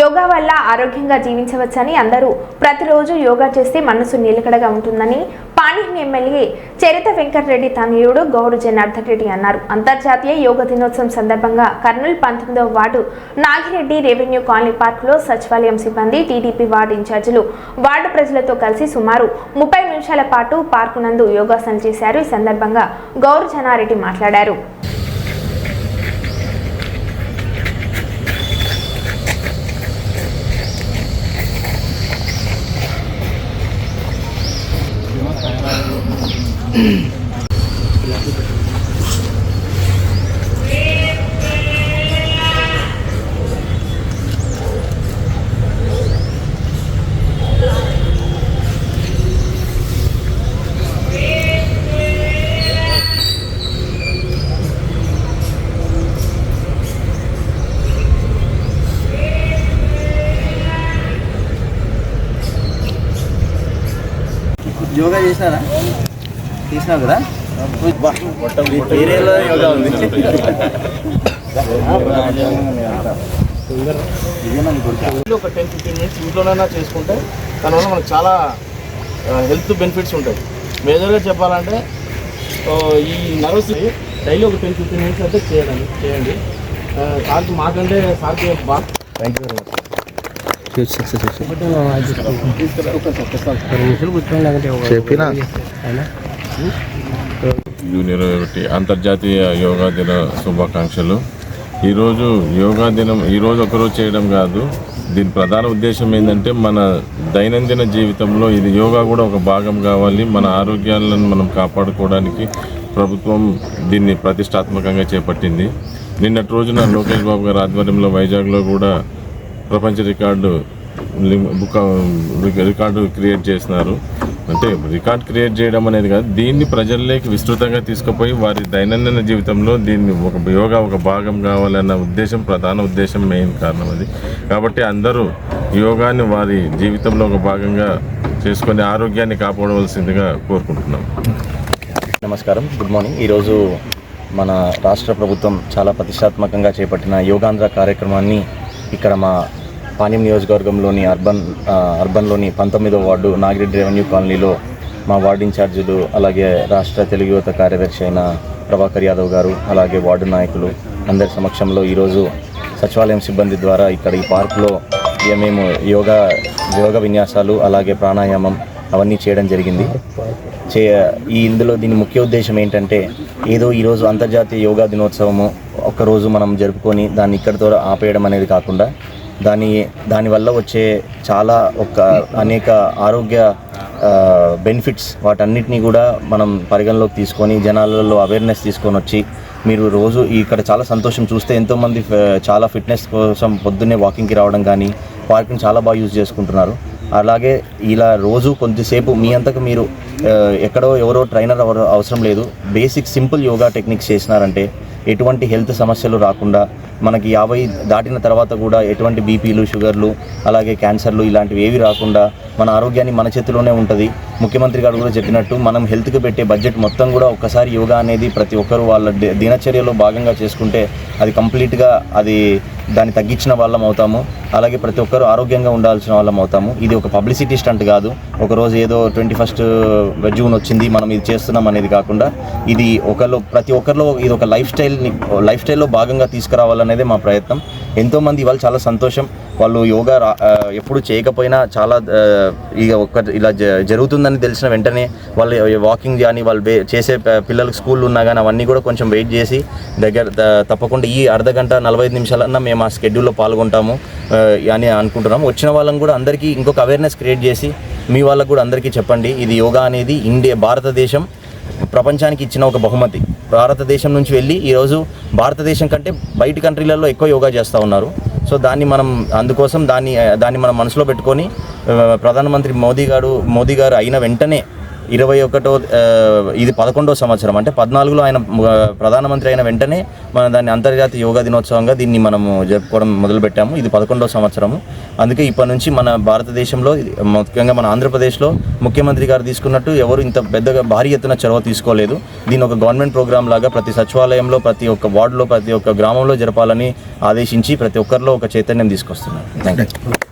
యోగా వల్ల ఆరోగ్యంగా జీవించవచ్చని అందరూ ప్రతిరోజు యోగా చేస్తే మనసు నిలకడగా ఉంటుందని పాణిహిని ఎమ్మెల్యే చరిత వెంకటరెడ్డి తనయుడు గౌరు జనార్దన్ రెడ్డి అన్నారు. అంతర్జాతీయ యోగ దినోత్సవం సందర్భంగా కర్నూలు పంతొమ్మిదవ వార్డు నాగిరెడ్డి రెవెన్యూ కాలనీ పార్కులో సచివాలయం సిబ్బంది టీడీపీ వార్డు ఇన్ఛార్జీలు వార్డు ప్రజలతో కలిసి సుమారు ముప్పై నిమిషాల పాటు పార్కు నందు యోగాసనం చేశారు. ఈ సందర్భంగా గౌరు జనారెడ్డి మాట్లాడారు. యోగా చేసినారా చేసినావు కదా? ఈ ఏరియాలో యోగా ఉంది. ఇంట్లో ఒక టెన్ ఫిఫ్టీన్ మినిట్స్ ఇంట్లోనైనా చేసుకుంటే దానివల్ల మనకు చాలా హెల్త్ బెనిఫిట్స్ ఉంటాయి. మేజర్గా చెప్పాలంటే ఈ నర్వస్ డైలీ ఒక టెన్ ఫిఫ్టీన్ మినిట్స్ అయితే చేయండి చేయండి. సార్కి మాకంటే సార్కి బాగా థ్యాంక్ యూ వెరీ మచ్ చెప్పినా? జూనియర్ ఒకటి అంతర్జాతీయ యోగా దిన శుభాకాంక్షలు. ఈరోజు యోగా దినం ఈరోజు ఒకరోజు చేయడం కాదు. దీని ప్రధాన ఉద్దేశం ఏంటంటే మన దైనందిన జీవితంలో ఇది యోగా కూడా ఒక భాగం కావాలి. మన ఆరోగ్యాలను మనం కాపాడుకోవడానికి ప్రభుత్వం దీన్ని ప్రతిష్టాత్మకంగా చేపట్టింది. నిన్నటి రోజున లోకేష్ బాబు గారి ఆధ్వర్యంలో వైజాగ్లో కూడా ప్రపంచ రికార్డు బుక్ రికార్డు క్రియేట్ చేసినారు. అంటే రికార్డ్ క్రియేట్ చేయడం అనేది కాదు. దీన్ని ప్రజల్లోకి విస్తృతంగా తీసుకుపోయి వారి దైనందిన జీవితంలో దీన్ని ఒక యోగా ఒక భాగం కావాలన్న ఉద్దేశం ప్రధాన ఉద్దేశం మెయిన్ కారణం అది. కాబట్టి అందరూ యోగాని వారి జీవితంలో ఒక భాగంగా చేసుకొని ఆరోగ్యాన్ని కాపాడవలసిందిగా కోరుకుంటున్నాం. నమస్కారం. గుడ్ మార్నింగ్ ఈరోజు మన రాష్ట్ర ప్రభుత్వం చాలా ప్రతిష్టాత్మకంగా చేపట్టిన యోగాంధ్ర కార్యక్రమాన్ని ఇక్కడ మా పాణ్యం నియోజకవర్గంలోని అర్బన్ అర్బన్లోని పంతొమ్మిదో వార్డు నాగిరెడ్డి రెవెన్యూ కాలనీలో మా వార్డు ఇన్ఛార్జీలు అలాగే రాష్ట్ర తెలుగు యువత కార్యదర్శి అయిన ప్రభాకర్ యాదవ్ గారు అలాగే వార్డు నాయకులు అందరి సమక్షంలో ఈరోజు సచివాలయం సిబ్బంది ద్వారా ఇక్కడ ఈ పార్కులో మేము యోగా యోగ విన్యాసాలు అలాగే ప్రాణాయామం అవన్నీ చేయడం జరిగింది. చే ఈ ఇందులో దీని ముఖ్య ఉద్దేశం ఏంటంటే ఏదో ఈరోజు అంతర్జాతీయ యోగా దినోత్సవము ఒక్కరోజు మనం జరుపుకొని దాన్ని ఇక్కడితో ఆపేయడం అనేది కాకుండా దాని దానివల్ల వచ్చే చాలా ఒక అనేక ఆరోగ్య బెనిఫిట్స్ వాటన్నిటిని కూడా మనం పరిగణలోకి తీసుకొని జనాలలో అవేర్నెస్ తీసుకొని వచ్చి మీరు రోజు ఇక్కడ చాలా సంతోషం చూస్తే ఎంతోమంది చాలా ఫిట్నెస్ కోసం పొద్దున్నే వాకింగ్కి రావడం కానీ పార్కింగ్ చాలా బాగా యూజ్ చేసుకుంటున్నారు. అలాగే ఇలా రోజు కొద్దిసేపు మీ అంతకు మీరు ఎక్కడో ఎవరో ట్రైనర్ అవసరం లేదు. బేసిక్ సింపుల్ యోగా టెక్నిక్స్ చేసినారంటే ఎటువంటి హెల్త్ సమస్యలు రాకుండా మనకి యాభై దాటిన తర్వాత కూడా ఎటువంటి బీపీలు షుగర్లు అలాగే క్యాన్సర్లు ఇలాంటివి ఏవి రాకుండా మన ఆరోగ్యాన్ని మన చేతిలోనే ఉంటుంది. ముఖ్యమంత్రి గారు కూడా చెప్పినట్టు మనం హెల్త్కి పెట్టే బడ్జెట్ మొత్తం కూడా ఒక్కసారి యోగా అనేది ప్రతి ఒక్కరు వాళ్ళ దినచర్యలో భాగంగా చేసుకుంటే అది కంప్లీట్గా అది దాన్ని తగ్గించిన వాళ్ళం అవుతాము. అలాగే ప్రతి ఒక్కరు ఆరోగ్యంగా ఉండాల్సిన వాళ్ళం అవుతాము. ఇది ఒక పబ్లిసిటీ స్టంట్ కాదు. ఒక రోజు ఏదో ట్వంటీ ఫస్ట్ జూన్ వచ్చింది మనం ఇది చేస్తున్నాం అనేది కాకుండా ఇది ఒకరిలో ప్రతి ఒక్కరిలో ఇది ఒక లైఫ్ స్టైల్ని లైఫ్ స్టైల్లో భాగంగా తీసుకురావాలనేదే మా ప్రయత్నం. ఎంతోమంది ఇవాళ చాలా సంతోషం. వాళ్ళు యోగా రా- ఎప్పుడు చేయకపోయినా చాలా ఇక ఒక ఇలా జ- జరుగుతుందని తెలిసిన వెంటనే వాళ్ళు వాకింగ్ కానీ వాళ్ళు చేసే పిల్లలకు స్కూల్ ఉన్నా కానీ అవన్నీ కూడా కొంచెం వెయిట్ చేసి దగ్గర తప్పకుండా ఈ అర్ధ గంట నలభై ఐదు నిమిషాలన్నా మేము ఆ స్కెడ్యూల్లో పాల్గొంటాము అని అనుకుంటున్నాము. వచ్చిన వాళ్ళని కూడా అందరికీ ఇంకొక అవేర్నెస్ క్రియేట్ చేసి మీ వాళ్ళకు కూడా అందరికీ చెప్పండి. ఇది యోగా అనేది ఇండియా భారతదేశం ప్రపంచానికి ఇచ్చిన ఒక బహుమతి. భారతదేశం నుంచి వెళ్ళి ఈరోజు భారతదేశం కంటే బయట కంట్రీలలో ఎక్కువ యోగా చేస్తూ ఉన్నారు. సో దాన్ని మనం అందుకోసం దాన్ని దాన్ని మనం మనసులో పెట్టుకొని ప్రధానమంత్రి మోదీ గారు మోదీ గారు అయిన వెంటనే ఇరవై ఒకటో ఇది పదకొండో సంవత్సరం. అంటే పద్నాలుగులో ఆయన ప్రధానమంత్రి అయిన వెంటనే మనం దాన్ని అంతర్జాతీయ యోగా దినోత్సవంగా దీన్ని మనము జరుపుకోవడం మొదలుపెట్టాము. ఇది పదకొండో సంవత్సరము. అందుకే ఇప్పటి నుంచి మన భారతదేశంలో ముఖ్యంగా మన ఆంధ్రప్రదేశ్లో ముఖ్యమంత్రి గారు తీసుకున్నట్టు ఎవరు ఇంత పెద్దగా భారీ ఎత్తున చొరవ తీసుకోలేదు. దీని ఒక గవర్నమెంట్ ప్రోగ్రామ్ లాగా ప్రతి సచివాలయంలో ప్రతి ఒక్క వార్డులో ప్రతి ఒక్క గ్రామంలో జరపాలని ఆదేశించి ప్రతి ఒక్కరిలో ఒక చైతన్యం తీసుకొస్తున్నారు థ్యాంక్ యూ